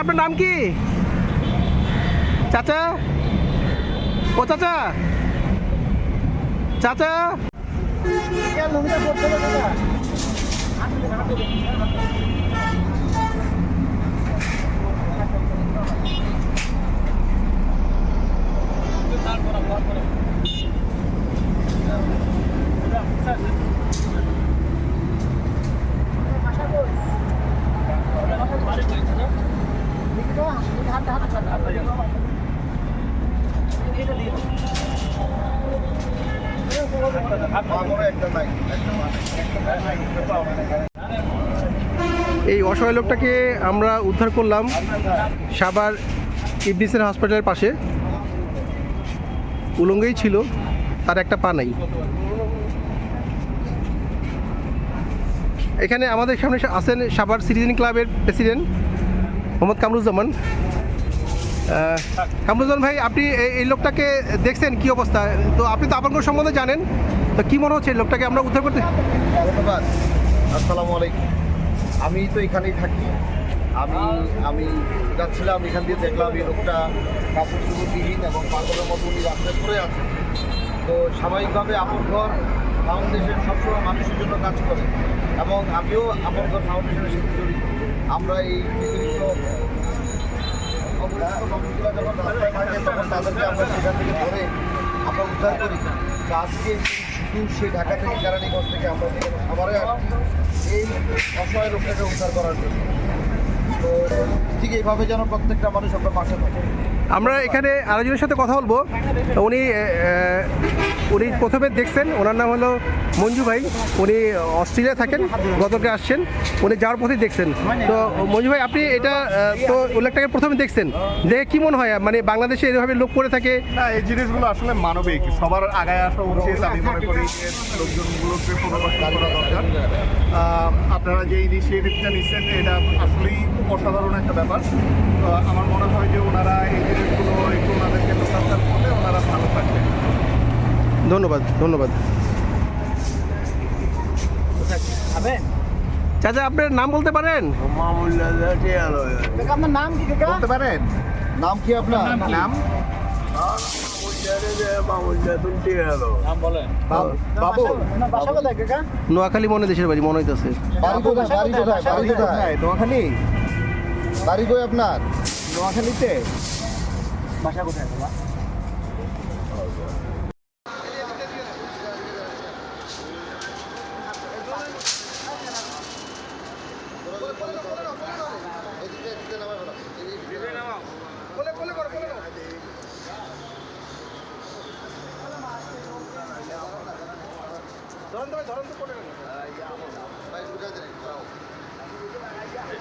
আপনার নাম কি? চাচা? ও চাচা? চাচা? এই অসহায় লোকটাকে আমরা উদ্ধার করলাম সাবার ইবনিসের হসপিটালের পাশে। উলঙ্গেই ছিল, তার একটা পা নাই। এখানে আমাদের সামনে আছেন সাবার সিটিজেন ক্লাবের প্রেসিডেন্ট মোহাম্মদ কামরুজ্জামান। আহ, কামরুজ্জামান ভাই আপনি এই- লোকটাকে দেখছেন কি অবস্থা? তো আপনি তো আপনার সম্বন্ধে জানেন তো কি মনে হচ্ছে লোকটাকে আমরা উদ্ধার করতে? ধন্যবাদ। আসসালামু আলাইকুম। আমি তো এখানেই থাকি। আমি আমি যাচ্ছিলাম এখান দিয়ে দেখলাম এই লোকটা কাপড় চুপড়বিহীন এবং পাগলের মতো উনি রাস্তায় পড়ে আছে। তো স্বাভাবিকভাবে আপন ঘর ফাউন্ডেশন সবসময় মানুষের জন্য কাজ করে এবং আমিও আপন ঘর ফাউন্ডেশনের সাথে জড়িত। আমরা এই আমরা সেখান থেকে ধরে আমরা উদ্ধার করি আজকে শুধু সেই ঢাকা থেকে কেরানীগঞ্জ থেকে, আমরা খাবারে এই অসহায় লোকটাকে উদ্ধার করার জন্য। তো ঠিক এইভাবে যেন প্রত্যেকটা মানুষ আমরা পাশে থাকে। আমরা এখানে আরেকজনের সাথে কথা বলব। উনি উনি প্রথমে দেখছেন, ওনার নাম হলো মঞ্জু ভাই। উনি অস্ট্রেলিয়া থাকেন গতকে আসছেন, উনি যাওয়ার পথেই দেখছেন। তো, মঞ্জু ভাই, আপনি এটা তো উল্লেখটাকে প্রথমে দেখছেন। দেখে কি মনে হয় মানে বাংলাদেশে এভাবে লোক পড়ে থাকে? না, এই জিনিসগুলো আসলে মানবিক। সবার আগায় আসা উচিত, আমি মনে করি লোকজনগুলোকে আপনারা যে ইনিশিয়েটিভটা নিচ্ছেন এটা আসলেই অসাধারণ একটা ব্যাপার। আমার মনে হয় যে ওনারা এই জিনিসগুলো একটু ওনাদেরকে লোকাচার করলে ওনারা ভালো থাকবেন। ধন্যবাদ ধন্যবাদ। চাচা আপনার নাম বলতে পারেন? আপনার নাম কি বলতে পারেন? নাম কি আপনার? নাম? নোয়াখালী মনে দেশের বাড়ি মনে হইতেছে। বাড়ি কই বাড়ি নোয়াখালীতে। বাসা কোথায়?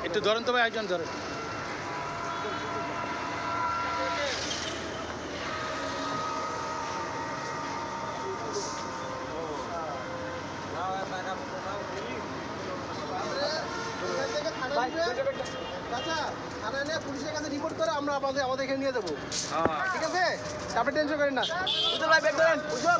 একটু ধরেন তো ভাই একজন ধরেন পুলিশের কাছে রিপোর্ট করে আমরা আমাদের আমাদের এখানে নিয়ে যাব। ঠিক আছে? আপনি টেনশন করেন না। উজ্জ্বল ভাই বের করেন। উজ্জ্বল।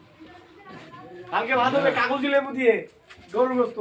কালকে ভাত হবে কাগজ লেবু দিয়ে গরুর গোস্ত।